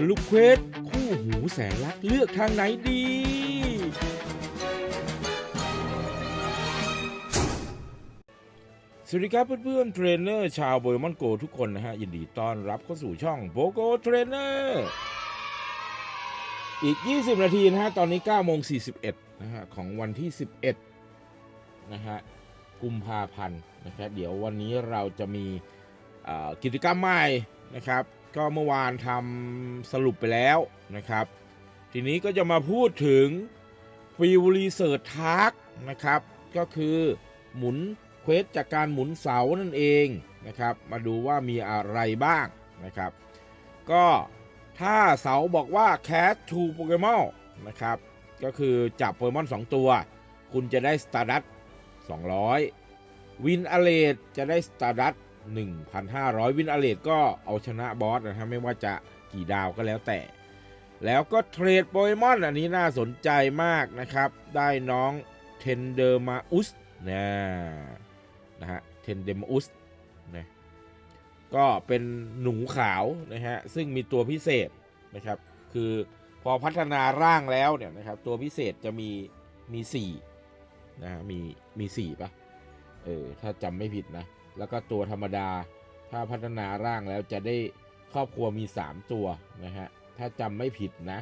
สรุปเควสคู่หูแสนรักเลือกทางไหนดี สวัสดีครับเพื่อนๆเทรนเนอร์ชาวโบยมอนโกทุกคนนะฮะ ยินดีต้อนรับเข้าสู่ช่องโบโกเทรนเนอร์อีก 20 นาทีนะฮะ ตอนนี้9โมง41นะฮะ ของวันที่ 11 นะฮะ กุมภาพันธ์นะครับ เดี๋ยววันนี้เราจะมีกิจกรรมใหม่นะครับ ก็เมื่อวานทำสรุปไปแล้วนะครับ ทีนี้ก็จะมาพูดถึงฟิวรีเสิร์ชทาร์กนะครับ ก็คือหมุนเควสจากการหมุนเสานั่นเองนะครับ มาดูว่ามีอะไรบ้างนะครับ ก็ถ้าเสาบอกว่า catch to Pokemon นะครับ ก็คือจับโปเกมอน 2 ตัว คุณจะได้ Stardust 200 วินอเลดจะได้ Stardust 1,500 วินอเลดก็เอาชนะบอสนะฮะไม่ว่าจะกี่ดาวก็แล้วแต่ แล้วก็เทรดโปเกมอนอันนี้น่าสนใจมากนะครับ ได้น้องเทนเดอร์มาอุสนะนะฮะเทนเดอร์มาอุสนะก็เป็นหนูขาวนะฮะซึ่งมีตัวพิเศษนะครับคือพอพัฒนาร่างแล้วเนี่ยนะครับตัวพิเศษจะมีมีสี่นะฮะมีมีสี่ปะเออถ้าจำไม่ผิดนะ แล้วก็ตัวธรรมดา ถ้าพัฒนาร่างแล้วจะได้ครอบครัวมี 3 ตัวนะฮะ ถ้าจำไม่ผิดนะ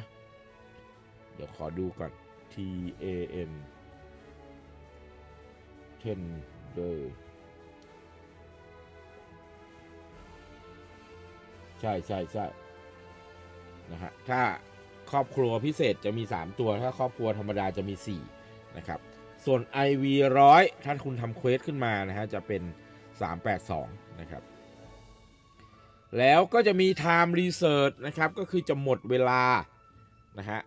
เดี๋ยวขอดูก่อน T A N 10เดอใช่ใช่ใช่นะฮะ ถ้าครอบครัวพิเศษจะมี 3 ตัว ถ้าครอบครัวธรรมดาจะมี 4 นะครับ ส่วน IV ร้อยถ้าคุณทำเควสขึ้นมานะฮะ จะเป็น 382 นะครับ แล้วก็จะมี Time Research นะครับ ก็คือจะหมดเวลา นะฮะ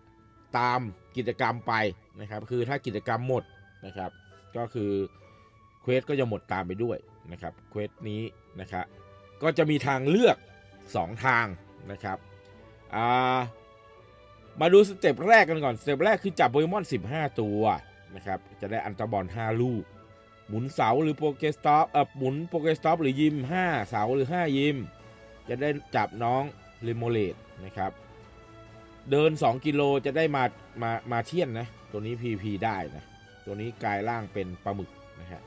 ตามกิจกรรมไปนะครับ คือถ้ากิจกรรมหมดนะครับ ก็คือเควสก็จะหมดตามไปด้วยนะครับเควสนี้นะครับก็จะมีทางเลือก 2 ทางนะครับามาดูสเต็ปแรกกันก่อน สเต็ปแรกคือจับโปเกมอน 15 ตัวนะครับ จะได้อันตรบอล 5 ลูก หมุนเสาหรือโปเกสต็อปเออหมุนโปเกสต็อปหรือยิม 5 เสาหรือ 5 ยิม จะได้จับน้องลิโมเลตนะครับ เดิน 2 กิโลจะได้มามามาเทียนนะ ตัวนี้ PP ได้นะ ตัวนี้กลายร่างเป็นปลาหมึกนะฮะ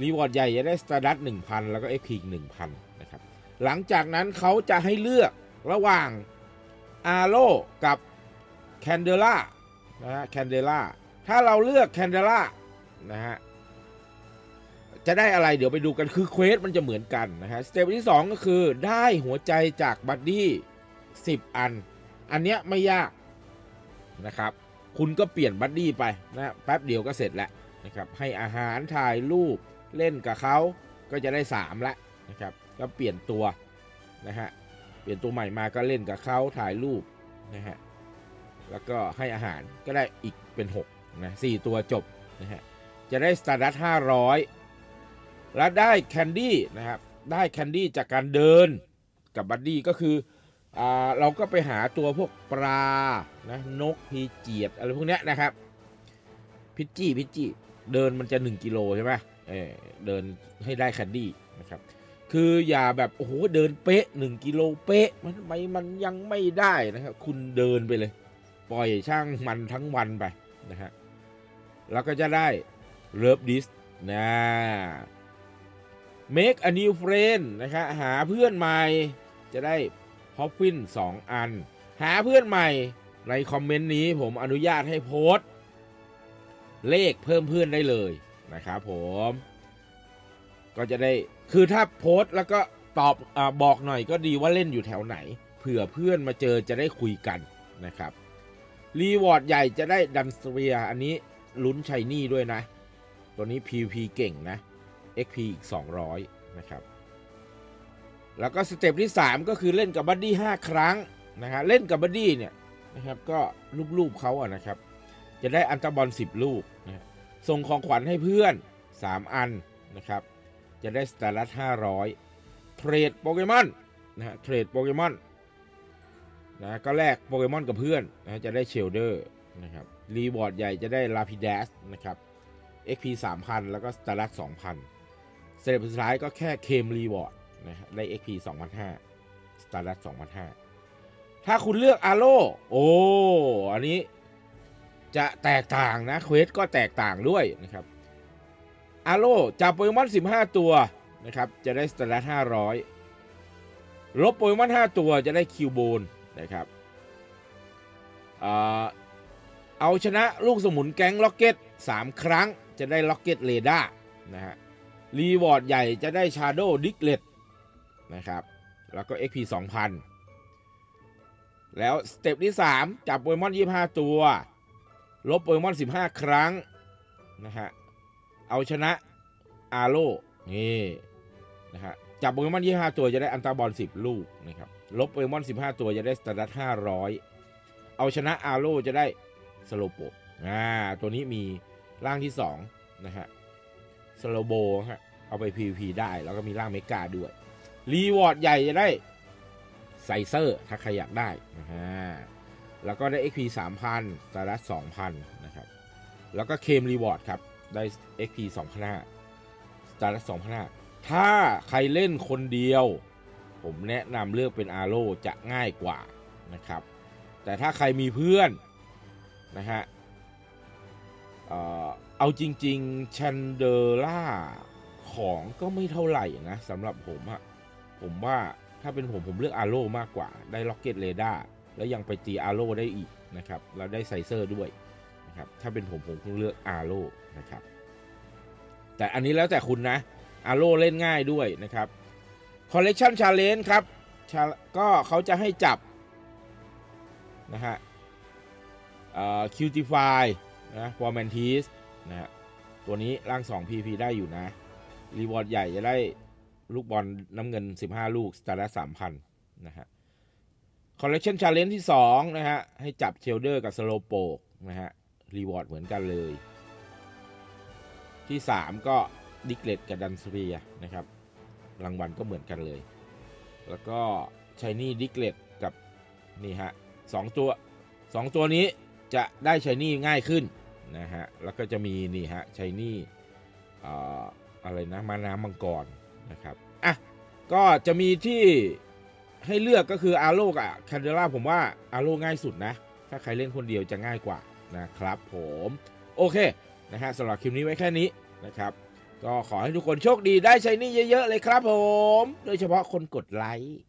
รีวอร์ดใหญ่จะได้สตาร์ดัต1,000แล้วก็ XP อีก1,000นะครับ หลังจากนั้นเขาจะให้เลือกระหว่างอาโ o กับแคนเดล่านะฮะแคนเดล่าถ้าเราเลือกแคนเดล่านะฮะ จะได้อะไรเดี๋ยวไปดูกันคือเควสมันจะเหมือนกันนะฮะสเต็ปที่ 2 ก็คือได้หัวใจจากบัดดี้10 อัน อันเนี้ยไม่ยากนะครับ คุณก็เปลี่ยนบัดดี้ไปนะแป๊บเดียวก็เสร็จแล้วนะครับให้อาหารถ่ายรูปเล่นกับเขาก็จะได้ 3ล้วนะครับก็เปลี่ยนตัวนะฮะเปลี่ยนตัวใหม่มาก็เล่นกับเขาถ่ายรูปนะฮะแล้วก็ให้อาหารก็ได้อีกเป็น6นะสตัวจบนะฮะจะได้สตาร์ดัต500 และได้แคนดี้นะครับ ได้แคนดี้จากการเดินกับบัดดี้ก็คืออ่าเราก็ไปหาตัวพวกปลานะนกพีเจียดอะไรพวกเนี้ยนะครับ พิจจี้พิจจี้เดินมันจะ 1กิโลใช่ไหมเออเดินให้ได้แคนดี้นะครับคืออย่าแบบโอ้โหเดินเป๊ะ 1กิโลเป๊ะมันทำไมมันยังไม่ได้นะครับ คุณเดินไปเลย ปล่อยช่างมันทั้งวันไปนะฮะแล้วก็จะได้เลิฟดิสนะ make a new friend นะครับหาเพื่อนใหม่จะได้ฮอปฟิน2 อัน หาเพื่อนใหม่ในคอมเมนต์นี้ผมอนุญาตให้โพสต์ เลขเพิ่มเพื่อนได้เลยนะครับผม ก็จะได้คือถ้าโพสต์แล้วก็ตอบอบอกหน่อยก็ดีว่าเล่นอยู่แถวไหน เผื่อเพื่อนมาเจอจะได้คุยกันนะครับรีวอร์ดใหญ่จะได้ดันสเวียอันนี้ลุ้นชัยนี่ด้วยนะ ตัวนี้ PVP เก่งนะ XP อีก 200 นะครับ แล้วก็สเต็ปที่ 3 ก็คือเล่นกับบัดดี้5ครั้งนะฮะเล่นกับบัดดี้เนี่ยนะครับก็รูปๆเขาอะนะครับ จะได้อันตบอล 10 ลูกนะส่งของขวัญให้เพื่อน 3 อันนะครับ จะได้สตาร์ลัต500 เทรดโปเกมอนนะฮะเทรดโปเกมอนนะก็แลกโปเกมอนกับเพื่อนนะจะได้เชลเดอร์นะครับรีวอร์ดใหญ่จะได้ลาพิดัสนะครับ XP 3,000 แล้วก็ s t a r ั t 2,000 สเต็ปสุดท้ายก็แค่เคมรีวอร์ดนะฮะได้ XP 2,500 s t a r ั t 2,500ถ้าคุณเลือกอาโลโอ้อันนี้จะแตกต่างนะเควสก็แตกต่างด้วยนะครับอาโลจับโปเกมอน 15 ตัวนะครับ จะได้สเตตัส500 ลบโปเกมอน 5 ตัวจะได้คิวโบนนะครับเอ่อเอาชนะลูกสมุนแก๊งล็อกเก็ต 3 ครั้งจะได้ล็อกเก็ตเรดาร์นะฮะ รีวอร์ดใหญ่จะได้ชาโดดิกเลตนะครับ แล้วก็ XP 2000 แล้วสเต็ปที่ 3 จับโปเกมอน 25 ตัว ลบโปเกมอน 15 ครั้ง นะฮะ เอาชนะอาโลนี่นะฮะจับโปเกมอน 25 ตัวจะได้อันตราบอล 10 ลูกนะครับ ลบโปเกมอน 15 ตัวจะได้สตาร์ดัต500 เอาชนะอาโลจะได้สโลโปอ่าตัวนี้มีร่างที่ 2 นะฮะ สโลโบฮะเอาไป PVP ได้แล้วก็มีร่างเมกาด้วย รีวอร์ดใหญ่จะได้ไซเซอร์ถ้าใครอยากได้นะฮะแล้วก็ได้ XP 3,000สาร์ดัต2,000 นะครับ แล้วก็เคมรีวอร์ดครับ ได้ XP 2,500สาร์ดัต2,500 ถ้าใครเล่นคนเดียว ผมแนะนำเลือกเป็นอาโ o จะง่ายกว่านะครับ แต่ถ้าใครมีเพื่อน นะฮะ เอาจริงๆชันเดอร่าของก็ไม่เท่าไหร่นะสำหรับผมอะผมว่าถ้าเป็นผมผมเลือกอาโ o มากกว่า ได้ล็อกเก็ตเรดาร์แล้วยังไปตีอาโ o ได้อีกนะครับแล้วได้ไซเซอร์ด้วยนะครับถ้าเป็นผมผมคงเลือกอาโ o นะครับแต่อันนี้แล้วแต่คุณนะอาโ o เล่นง่ายด้วยนะครับคอลเล t ชันชาเลนจ์ครับก็เขาจะให้จับนะฮะคิวติฟายนะฟอร์แมนทีส นะฮะตัวนี้ร่าง2 PP ได้อยู่นะ รีวอร์ดใหญ่จะได้ลูกบอลน้ำเงิน 15 ลูกสตาร์ละ3,000 นะฮะคอลเล t ชันชาเลนจ์ที่ 2 นะฮะ ให้จับเชลเดอร์กับสโลโปกนะฮะ รีวอร์ดเหมือนกันเลย ที่ 3 ก็ดิกเลตกับดันสเปียนะครับ รางวัลก็เหมือนกันเลย แล้วก็ชายนี่ดิกเลตกับนี่ฮะสองตัวสองตัวนี้จะได้ชายนี่ง่ายขึ้น นะฮะ แล้วก็จะมีนี่ฮะชายนี่เอ่ออะไรนะมาน้ำมังกรนะครับ อะ ก็จะมีที่ให้เลือกก็คืออาโลกับคันเดล่าผมว่าอาโลง่ายสุดนะ ถ้าใครเล่นคนเดียวจะง่ายกว่านะครับผม โอเคนะฮะสำหรับคลิปนี้ไว้แค่นี้นะครับก็ขอให้ทุกคนโชคดีได้ใช้นี่เยอะ ๆ เลยครับผม โดยเฉพาะคนกดไลค์